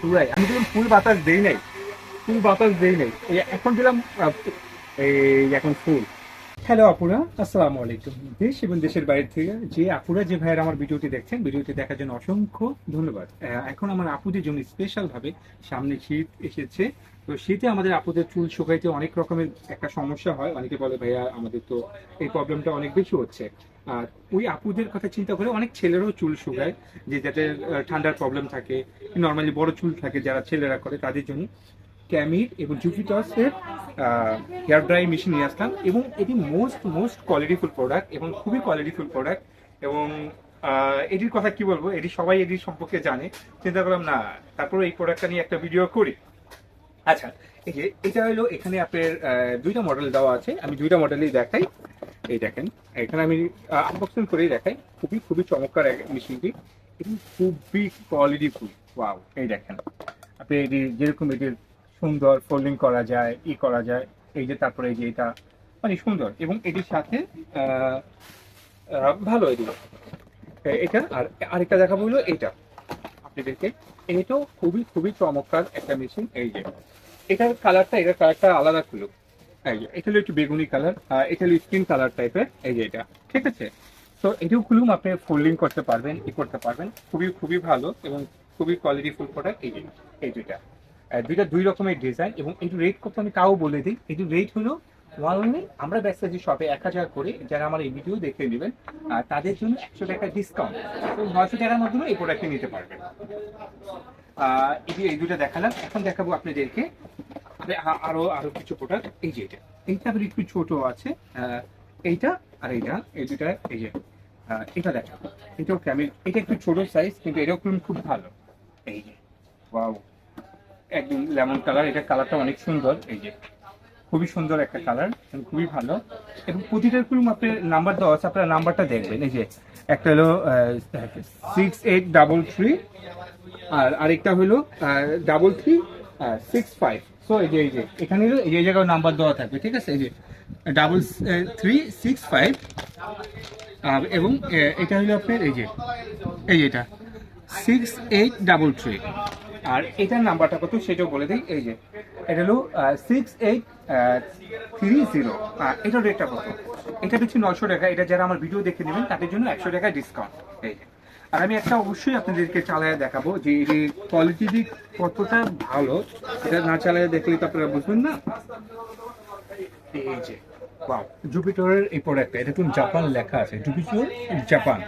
পুরাই আমি যখন ফুল বাতাস দেই নাই। ফুল বাতাস দেই নাই। এখন দিলাম এই এখন ফুল। হ্যালো আপুরা, আসসালামু আলাইকুম। দেশ এবং দেশের বাইরে থেকে যে আপুরা, যে ভাইয়ের আমার ভিডিওটি দেখছেন, ভিডিওটি দেখার জন্য অসংখ্য ধন্যবাদ। এখন আমার আপুদের জন্য স্পেশাল ভাবে সামনে শীত এসেছে। তো শীতে আমাদের আপুদের চুল শুকাইতে অনেক রকমের একটা সমস্যা হয়। অনেকে বলে, ভাইয়া, আমাদের তো এই প্রবলেমটা অনেক বেশি হচ্ছে। আর ওই আপুদের কথা চিন্তা করে অনেক ছেলেরাও চুল শুকায়, যে যাদের ঠান্ডার প্রবলেম থাকে। নর্মালি বড় চুল থাকে যারা ছেলেরা করে, তাদের জন্য। ক্যামির এবং জুপিটাসের হেয়ার ড্রাই মেশিন নিয়ে আসলাম এবং এটি মোস্ট মোস্ট কোয়ালিটিফুল প্রোডাক্ট এবং খুবই কোয়ালিটিফুল প্রোডাক্ট এবং এটির কথা কি বলব? এটি সবাই এটির সম্পর্কে জানে। চিন্তা করলাম, না তারপরে এই প্রোডাক্টটা নিয়ে একটা ভিডিও করি। আচ্ছা এই যে, এটা হলো এখানে আপনার দুইটা মডেল দেওয়া আছে। আমি দুইটা মডেলই দেখাই। এই দেখেন, এখানে আমি আনবক্সিং করেই দেখাই। খুবই খুবই চমৎকার মেশিনটি এটি খুবই কোয়ালিটিফুল ওয়াও এই দেখেন। আপনি এটি যেরকম এটির সুন্দর ফোল্ডিং করা যায় ই করা যায় এই যে তারপরে এই যে এটা মানে সুন্দর এবং এটির সাথে ভালো এগুলো। এটা আর আরেকটা দেখাবো হলো এটা। আপনাদেরকে এটাও খুবই খুবই চমৎকার একটা মেশিন এই যে। এটার কালারটা এটার কালারটা আলাদা খুলুক এই যে এটা হলো একটু বেগুনি কালার এটা হলো স্কিন কালার টাইপের এই যে এটা। ঠিক আছে? তো এটাও খুলুম আপনি ফোল্ডিং করতে পারবেন ই করতে পারবেন। খুবই খুবই ভালো এবং খুবই কোয়ালিটিফুল প্রোডাক্ট এই যে এই আহ, দুইটা দুই রকমের ডিজাইন এবং একটু রেট কত আমি তাও বলে দিই। একটু রেট হলো ওয়ানলি আমরা ব্যস্ত যে শপে এক হাজার করে, যারা আমার এই ভিডিও দেখে নেবেন আর তাদের জন্য একশো টাকা ডিসকাউন্ট নয়শো টাকার মাধ্যমে এই প্রোডাক্টটি নিতে পারবেন। এই যে এই দুটো দেখালাম, এখন দেখাবো আপনাদেরকে। আরও আরও কিছু প্রোডাক্ট এই যে এটা। এইটা আবার একটু ছোট আছে। এইটা আর এইটা, এই দুটা এই যে। এটা দেখাবো। এটাও ক্যামেল এটা একটু ছোট সাইজ কিন্তু এটাও খুব ভালো। এই যে। ওয়াও একদম লেমন কালার। এটা কালারটা অনেক সুন্দর। এই যে খুবই সুন্দর একটা কালার খুবই ভালো। এবং প্রতিটার ক্রুম আপনার নাম্বার দেওয়া আছে, আপনার নাম্বারটা দেখবেন। এই যে একটা হলো সিক্স এইট ডাবল থ্রি আর আরেকটা হলো double three six five so এই যে এই যে, এখানে এই যে জায়গায় নাম্বার দেওয়া থাকবে, ঠিক আছে? এই যে ডাবল থ্রি সিক্স ফাইভ এবং এটা হলো আপনার, এই যে এই যে এটা সিক্স এইট ডাবল থ্রি আর এটার নাম্বারটা কত সেটাও বলে দিই। এই যে, এটা হলো সিক্স এইট থ্রি জিরো এটার রেটটা কত? এটা হচ্ছে নশো টাকা। এটা যারা আমার ভিডিও দেখে নেবেন, তাদের জন্য একশো টাকা ডিসকাউন্ট এই যে, আর আমি একটা অবশ্যই আপনাদেরকে চালায় দেখাবো যে এর কোয়ালিটি দিক কতটা ভালো, এটা না চালায় দেখলে তো আপনারা বুঝবেন না। এই যে জুপিটারের এই প্রোডাক্টটা এটা কিন্তু জাপান লেখা আছে? জুপিটার জাপান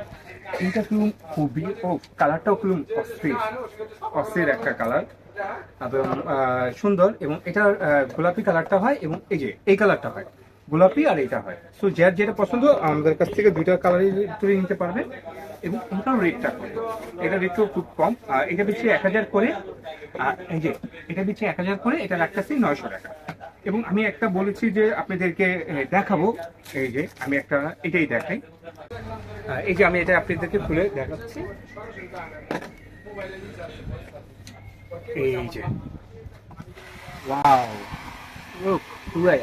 কিন্তু খুবই, ও কালারটাও কিন্তু অস্থির অস্থির একটা কালার এবং সুন্দর এবং এটার গোলাপি কালারটা হয় এবং এই যে, এই কালারটা হয়। গোলাপি আর এটা হয়। সো যার যেটা পছন্দ, আমাদের কাছ থেকে দুইটা কালারই তুলে নিতে পারবেন এবং এটার রেটটা কম। এটা রেটও খুব কম। আর এটা বেশি এক হাজার করে, আর এই যে, এটা বেশি এক হাজার করে, এটা রাখতেছি নয়শো টাকা। এবং আমি একটা বলেছি যে, আপনাদেরকে দেখাবো। এই যে, আমি একটা, এটাই দেখাই। এই যে আমি এটা আপনাদেরকে খুলে দেখাচ্ছি। এই যে।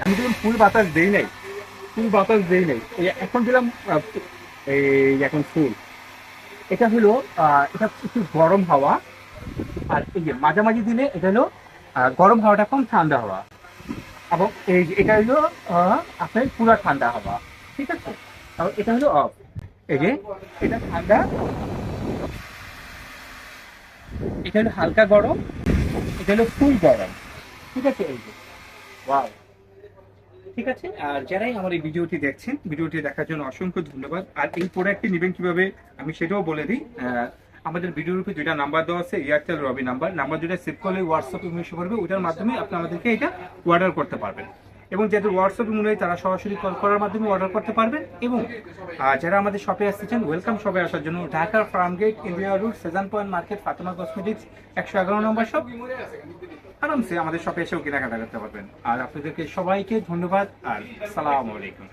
আমি যখন ফুল বাতাস দেই নাই, ফুল বাতাস দেই নাই এখন দিলাম এই এখন ফুল। এটা হলো এটা একটু গরম হাওয়া, আর এই যে মাঝামাঝি দিলে এটা হলো গরম হাওয়াটা কম ঠান্ডা হাওয়া। এবং এই এটা হলো আপনার পুরা ঠান্ডা হাওয়া। ঠিক আছে? এটা হলো অফ এটা ঠান্ডা। হালকা গরম, এটা হলো ফুল গরম। ঠিক আছে? এই যে। ঠিক আছে? আর যারাই আমার এই ভিডিওটি দেখছেন, ভিডিওটি দেখার জন্য অসংখ্য ধন্যবাদ। আর এই প্রোডাক্টটি নেবেন কীভাবে, আমি সেটাও বলে দিই। আমাদের ভিডিওর উপরে দুইটা নাম্বার দেওয়া আছে এয়ারটেল রবি নাম্বার নাম্বার দুটা সেভ করলে হোয়াটসঅ্যাপে মেসে করবে ওটার মাধ্যমে আপনি আমাদেরকে এটা অর্ডার করতে পারবেন। এবং যাদের হোয়াটসঅ্যাপ মনে হয় তারা সরাসরি কল করার মাধ্যমে অর্ডার করতে পারবেন এবং যারা আমাদের শপে আসতে চান ওয়েলকাম শপে আসার জন্য। ঢাকার Farmgate India route Sezan point market Fatema cosmetics একশো এগারো নম্বর শপ আরামসে আমাদের শপে এসেও কেনাকাটা করতে পারবেন। আর আপনাদেরকে সবাইকে ধন্যবাদ, আর সালাম আলাইকুম।